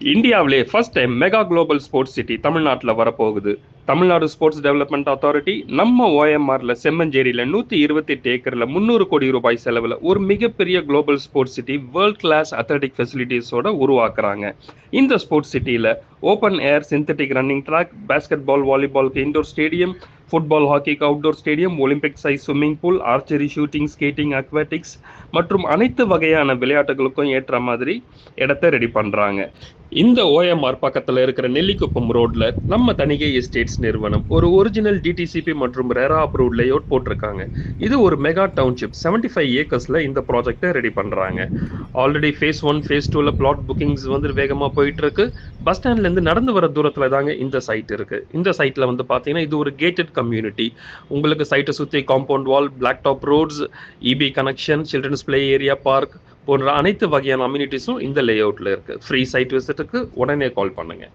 இந்தியாவிலே first time mega global sports city தமிழ்நாட்டில் வரப்போகுது. தமிழ்நாடு ஸ்போர்ட்ஸ் டெவலப்மெண்ட் அத்தாரிட்டி நம்ம ஓஎம்ஆர்ல செம்மஞ்சேரியில் நூற்றி இருபத்தி எட்டு ஏக்கரில் முந்நூறு கோடி ரூபாய் செலவில் ஒரு மிகப்பெரிய global sports city world class athletic ஃபெசிலிட்டிஸோட உருவாக்குறாங்க. இந்த ஸ்போர்ட்ஸ் சிட்டியில் open air synthetic running track basketball வாலிபால்க்கு indoor stadium football ஹாக்கிக்கு outdoor stadium Olympic size swimming pool archery shooting skating aquatics மற்றும் அனைத்து வகையான விளையாட்டுகளுக்கும் ஏற்ற மாதிரி இடத்த ரெடி பண்ணுறாங்க இந்த ஓஎம்ஆர் பக்கத்தில் இருக்கிற நெல்லிக்குப்பம் ரோட்ல நம்ம தணிகை எஸ்டேட்ஸ் நிறுவனம் ஒரு ஒரிஜினல் டிடிசிபி மற்றும் ரேரா அப்ரூவ்ட் லேஅவுட் போட்டிருக்காங்க. இது ஒரு மெகா டவுன்ஷிப் 75 ஃபைவ் ஏக்கர்ஸ்ல இந்த ப்ராஜெக்டை ரெடி பண்றாங்க. ஆல்ரெடி ஃபேஸ் ஒன் ஃபேஸ் டூல பிளாட் புக்கிங்ஸ் வந்து வேகமாக போயிட்டு இருக்கு பஸ் ஸ்டாண்ட்ல இருந்து நடந்து வர தூரத்துல தாங்க இந்த சைட் இருக்கு. இந்த சைட்ல வந்து பாத்தீங்கன்னா இது ஒரு கேட்டட் கம்யூனிட்டி உங்களுக்கு சைட்டை சுத்தி compound wall block top roads EB connection children's play area park போன்ற அனைத்து வகையான அம்யூனிட்டிஸும் இந்த லே அவுட்ல இருக்கு. ஃப்ரீ சைட் விசிட்டுக்கு உடனே கால் பண்ணுங்க.